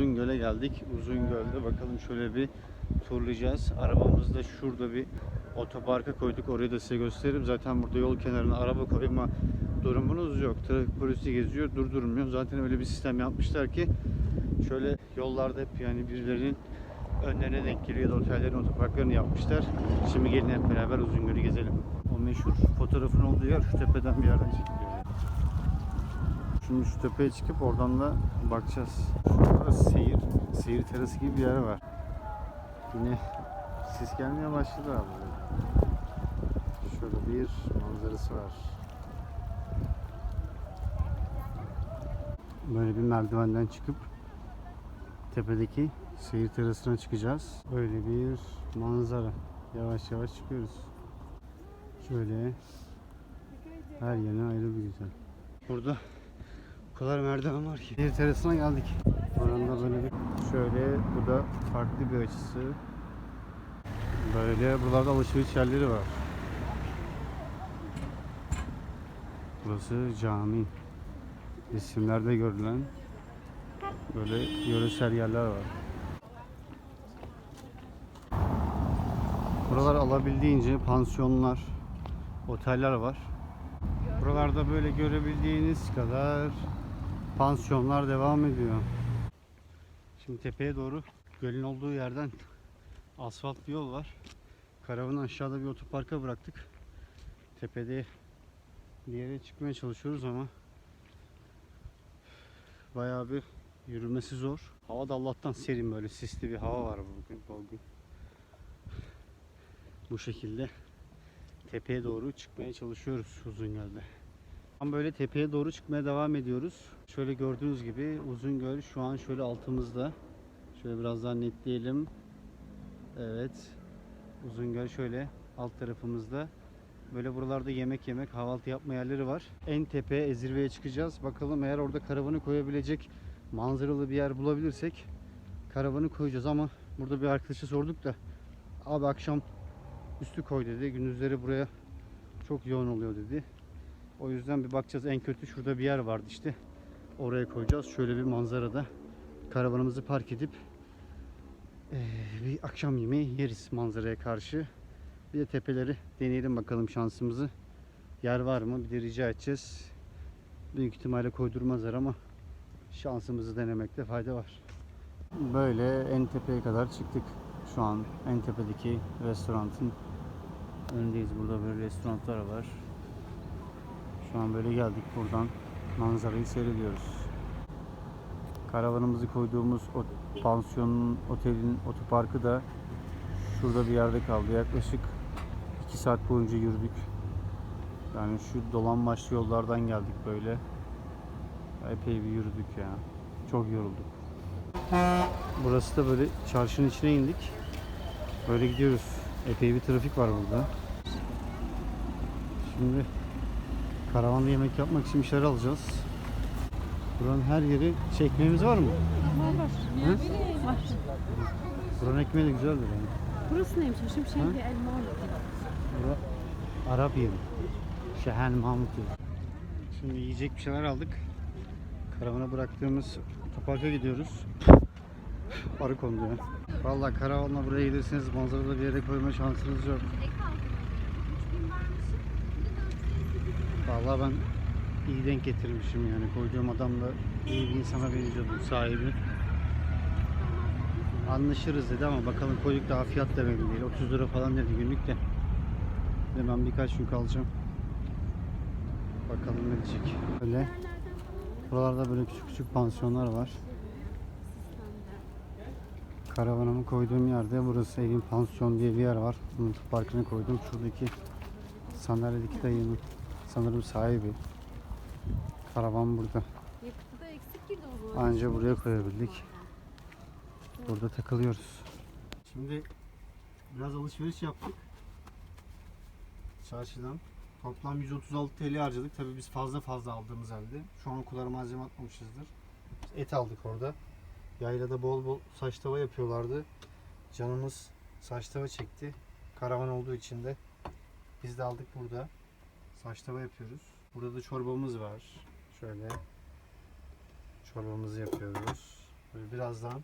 Uzungöl'e geldik. Uzungöl'de bakalım şöyle bir turlayacağız. Arabamızı da şurada bir otoparka koyduk. Orayı da size gösteririm. Zaten burada yol kenarına araba koyma durumunuz yok. Trafik polisi geziyor, durdurmuyor. Zaten öyle bir sistem yapmışlar ki şöyle yollarda hep yani birilerinin önlerine denk geliyor da otellerin otoparklarını yapmışlar. Şimdi gelin hep beraber Uzungöl'ü gezelim. O meşhur fotoğrafın olduğu yer şu tepeden bir yerden çekiliyor. Şimdi şu tepeye çıkıp oradan da bakacağız. Şurada seyir, seyir terası gibi bir yer var. Yine sis gelmeye başladı abi. Şöyle bir manzarası var. Böyle bir merdivenden çıkıp tepedeki seyir terasına çıkacağız. Böyle bir manzara. Yavaş yavaş çıkıyoruz. Şöyle her yerine ayrı bir güzel. Burada kadar merdiven var ki. Seyir terasına geldik. Oranda böyle bir şöyle bu da farklı bir açısı. Böyle buralarda alışveriş yerleri var. Burası cami. Resimlerde görülen böyle yöresel yerler var. Buralar alabildiğince pansiyonlar, oteller var. Buralarda böyle görebildiğiniz kadar pansiyonlar devam ediyor. Şimdi tepeye doğru gölün olduğu yerden asfalt bir yol var. Karavanı aşağıda bir otoparka bıraktık. Tepede bir yere çıkmaya çalışıyoruz ama bayağı bir yürümesi zor. Hava da Allah'tan serin böyle sisli bir hava var bugün. bugün. Bu şekilde tepeye doğru çıkmaya çalışıyoruz Uzungöl'de. Tam böyle tepeye doğru çıkmaya devam ediyoruz. Şöyle gördüğünüz gibi Uzungöl şu an şöyle altımızda. Şöyle biraz daha netleyelim. Evet. Uzungöl şöyle alt tarafımızda. Böyle buralarda yemek yemek, kahvaltı yapma yerleri var. En tepeye, zirveye çıkacağız. Bakalım eğer orada karavanı koyabilecek manzaralı bir yer bulabilirsek karavanı koyacağız ama burada bir arkadaşa sorduk da abi akşam üstü koy dedi. Gündüzleri buraya çok yoğun oluyor dedi. O yüzden bir bakacağız. En kötü şurada bir yer vardı işte. Oraya koyacağız. Şöyle bir manzarada karavanımızı park edip eee, bir akşam yemeği yeriz manzaraya karşı. Bir de tepeleri deneyelim bakalım şansımızı. Yer var mı? Bir de rica edeceğiz. Büyük ihtimalle koydurmazlar ama şansımızı denemekte fayda var. Böyle en tepeye kadar çıktık. Şu an en tepedeki restoranın önündeyiz. Burada böyle restoranlar var. Şu an böyle geldik buradan manzarayı seyrediyoruz. Karavanımızı koyduğumuz o pansiyonun, otelin otoparkı da şurada bir yerde kaldı. Yaklaşık 2 saat boyunca yürüdük. Yani şu dolanbaçlı yollardan geldik böyle. Epey bir yürüdük ya. Çok yorulduk. Burası da böyle çarşının içine indik. Böyle gidiyoruz. Epey bir trafik var burada. Şimdi karavanda yemek yapmak için bir şeyler alacağız. Buranın her yeri ekmeğimiz var mı? Var var. Hı? Var. Buranın ekmeği de güzeldir yani. Burası neymiş? Bir elma. Bura Arap yeri. Şehen Mahmut yeri. Şimdi yiyecek bir şeyler aldık. Karavana bıraktığımız otoparka gidiyoruz. Arı kondu ya. Valla karavanla buraya gelirseniz manzarada bir yere koyma şansınız yok. Valla ben iyi denk getirmişim yani koyduğum adam da iyi bir insana benziyordu sahibi. Anlaşırız dedi ama bakalım koyduk daha fiyat da belli değil. 30 lira falan dedi günlük de. Ve ben birkaç gün kalacağım. Bakalım ne diyecek. Böyle buralarda böyle küçük küçük pansiyonlar var. Karavanımı koyduğum yerde burası evin pansiyon diye bir yer var. Bunun parkını koydum. Şuradaki sandalyedeki dayının sanırım sahibi. Karavan burada. Yakıtı da eksik girdi o zaman. Anca buraya koyabildik. Burada takılıyoruz. Şimdi biraz alışveriş yaptık. Çarşıdan. Toplam 136 TL harcadık. Tabii biz fazla fazla aldığımız halde. Şu an o kadar malzeme atmamışızdır. Et aldık orada. Yaylada bol bol saç tava yapıyorlardı. Canımız saç tava çekti. Karavan olduğu için de biz de aldık burada. Saç tava yapıyoruz. Burada da çorbamız var. Şöyle çorbamızı yapıyoruz. Böyle birazdan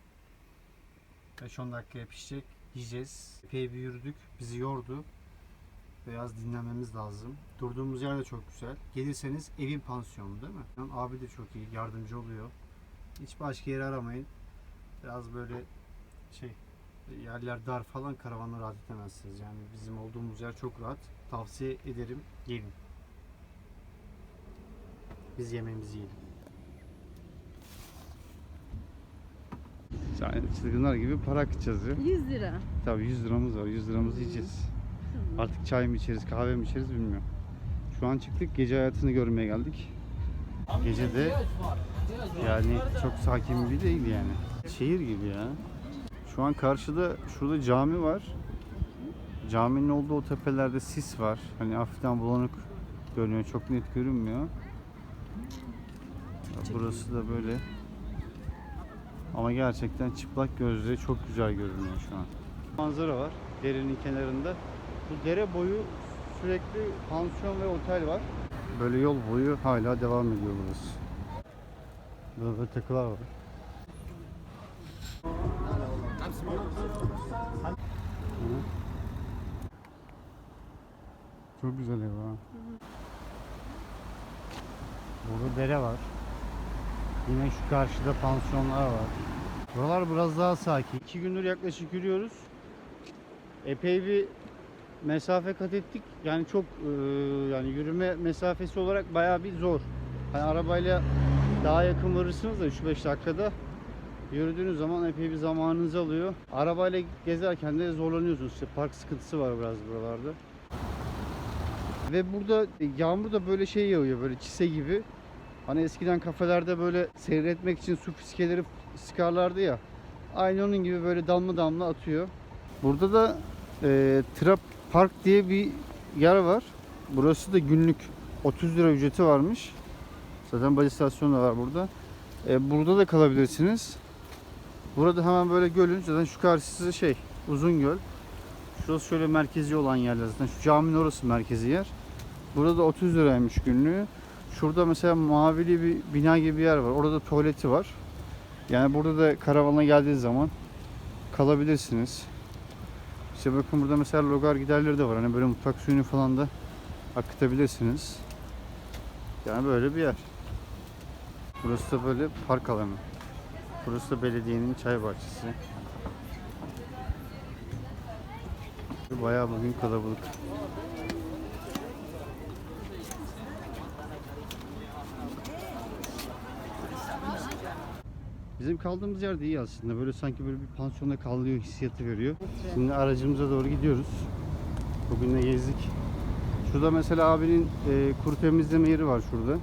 5-10 dakikaya pişecek. Yiyeceğiz. Epey bir yürüdük. Bizi yordu. Biraz dinlenmemiz lazım. Durduğumuz yer de çok güzel. Gelirseniz evin pansiyonu değil mi? Abi de çok iyi. Yardımcı oluyor. Hiç başka yeri aramayın. Biraz böyle şey yerler dar falan karavanla rahat edemezsiniz. Yani bizim olduğumuz yer çok rahat. Tavsiye ederim. Gelin. Biz yemeğimizi yiyelim. Yani çılgınlar gibi para akıtacağız ya. 100 lira. Tabii 100 liramız var. 100 liramızı yiyeceğiz. Artık çay mı içeriz, kahve mi içeriz bilmiyorum. Şu an çıktık, gece hayatını görmeye geldik. Gece de yani çok sakin bir değil yani. Şehir gibi ya. Şu an karşıda şurada cami var. Caminin olduğu o tepelerde sis var. Hani hafiften bulanık görünüyor. Çok net görünmüyor. Burası da böyle. Ama gerçekten çıplak gözle çok güzel görünüyor şu an. Manzara var derenin kenarında. Bu dere boyu sürekli pansiyon ve otel var. Böyle yol boyu hala devam ediyor burası. Böyle, takılar var. Hı. Çok güzel ev ha. Burada dere var. Yine şu karşıda pansiyonlar var. Buralar biraz daha sakin. İki gündür yaklaşık yürüyoruz. Epey bir mesafe kat ettik. Yani çok e, yani yürüme mesafesi olarak bayağı bir zor. Hani arabayla daha yakın varırsınız da 3-5 dakikada yürüdüğünüz zaman epey bir zamanınızı alıyor. Arabayla gezerken de zorlanıyorsunuz. İşte park sıkıntısı var biraz buralarda. Ve burada yağmur da böyle şey yağıyor böyle çise gibi. Hani eskiden kafelerde böyle seyretmek için su fiskeleri sıkarlardı ya. Aynı onun gibi böyle damla damla atıyor. Burada da e, Trap Park diye bir yer var. Burası da günlük 30 lira ücreti varmış. Zaten baz istasyonu da var burada. E, burada da kalabilirsiniz. Burada hemen böyle gölün zaten şu karşısı şey uzun göl. Şurası şöyle merkezi olan yerler zaten. Şu caminin orası merkezi yer. Burada da 30 liraymış günlüğü. Şurada mesela mavili bir bina gibi bir yer var. Orada tuvaleti var. Yani burada da karavana geldiğiniz zaman kalabilirsiniz. İşte bakın burada mesela logar giderleri de var. Hani böyle mutfak suyunu falan da akıtabilirsiniz. Yani böyle bir yer. Burası da böyle park alanı. Burası da belediyenin çay bahçesi. Bayağı bugün kalabalık. Bizim kaldığımız yer de iyi aslında. Böyle sanki böyle bir pansiyonda kalıyor hissiyatı veriyor. Şimdi aracımıza doğru gidiyoruz. Bugün de gezdik. Şurada mesela abinin e, kuru temizleme yeri var şurada.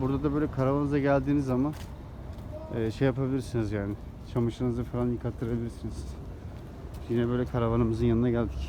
Burada da böyle karavanıza geldiğiniz zaman e, şey yapabilirsiniz yani. Çamaşırınızı falan yıkattırabilirsiniz. Yine böyle karavanımızın yanına geldik.